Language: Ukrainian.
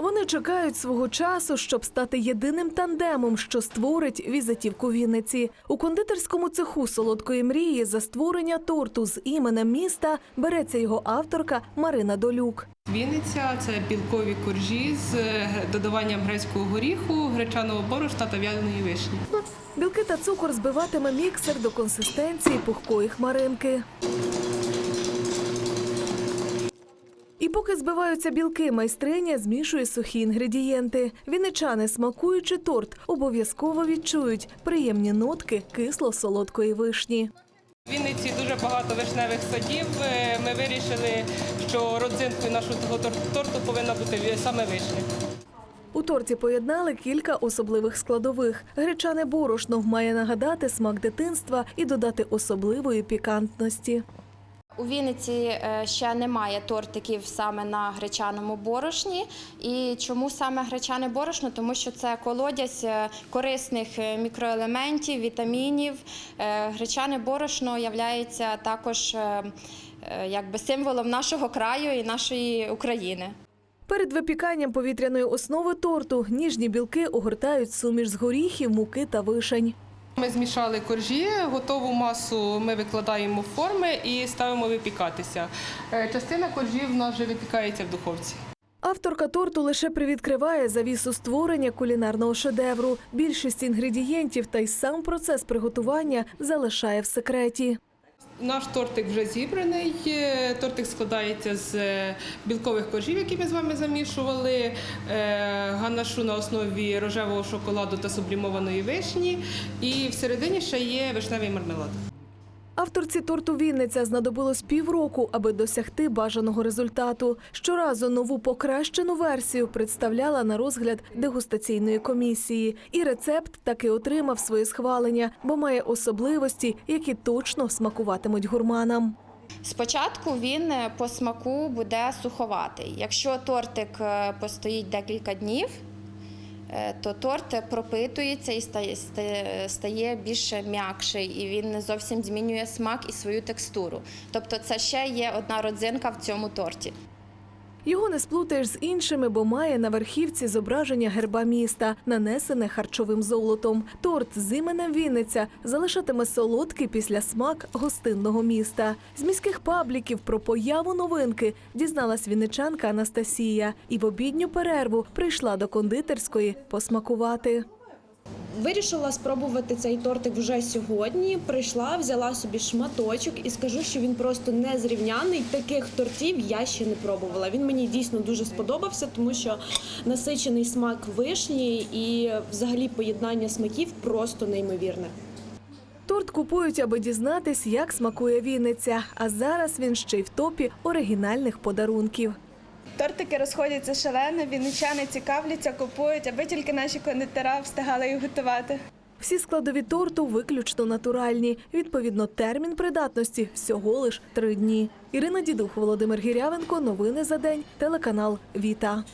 Вони чекають свого часу, щоб стати єдиним тандемом, що створить візитівку Вінниці. У кондитерському цеху солодкої мрії за створення торту з іменем міста береться його авторка Марина Долюк. Вінниця це білкові коржі з е, додаванням грецького горіху, гречаного борошна та в'яленої вишні. Білки та цукор збиватиме міксер до консистенції пухкої хмаринки. Поки збиваються білки, майстриня змішує сухі інгредієнти. Вінничани, смакуючи торт, обов'язково відчують приємні нотки кисло-солодкої вишні. В Вінниці дуже багато вишневих садів. Е, Ми вирішили, що родзинкою нашого тор- торту повинна бути саме вишня. У торті поєднали кілька особливих складових. Гречане борошно має нагадати смак дитинства і додати особливої пікантності. У Вінниці е, ще немає тортиків саме на гречаному борошні. І чому саме гречане борошно? Тому що це колодязь е, корисних е, мікроелементів, вітамінів. Гречане борошно є також якби символом нашого краю і нашої України. Перед випіканням повітряної основи торту ніжні білки огортають суміш з горіхів, муки та вишень. Ми змішали коржі, готову масу ми викладаємо в форми і ставимо випікатися. Е, Частина коржів в нас вже випікається в духовці. Авторка торту лише привідкриває завісу створення кулінарного шедевру. Більшість інгредієнтів та й сам процес приготування залишає в секреті. Наш тортик вже зібраний. Е, Тортик складається з е, білкових коржів, які ми з вами замішували, е, ганашу на основі рожевого шоколаду та сублімованої вишні. І всередині ще є вишневий мармелад. Авторці торту Вінниця знадобилось півроку, аби досягти бажаного результату. Щоразу нову покращену версію представляла на розгляд дегустаційної комісії. І рецепт таки отримав своє схвалення, бо має особливості, які точно смакуватимуть гурманам. Спочатку він е, по смаку буде суховатий. Якщо тортик е, постоїть декілька днів, то торт пропитується і стає, стає- стає більш м'якший, і він не зовсім змінює смак і свою текстуру. Тобто, це ще є одна родзинка в цьому торті. Його не сплутаєш з іншими, бо має на верхівці зображення герба міста, нанесене харчовим золотом. Торт з іменем Вінниця залишатиме солодкий післясмак гостинного міста. З міських пабліків про появу новинки дізналась вінничанка Анастасія і в обідню перерву прийшла до кондитерської посмакувати. Вирішила спробувати цей тортик вже сьогодні. Прийшла, взяла собі шматочок і скажу, що він просто незрівняний. Таких тортів я ще не пробувала. Він мені дійсно дуже сподобався, тому що насичений смак вишні і взагалі поєднання смаків просто неймовірне. Торт купують, аби дізнатись, як смакує Вінниця. А зараз він ще й в топі оригінальних подарунків. Тортики розходяться шалено, вінничани цікавляться, купують, аби тільки наші кондитера встигали їх готувати. Всі складові торту виключно натуральні. Відповідно, термін придатності всього лиш три дні. Ірина Дідух, Володимир Гірявенко. Новини за день. Телеканал Віта.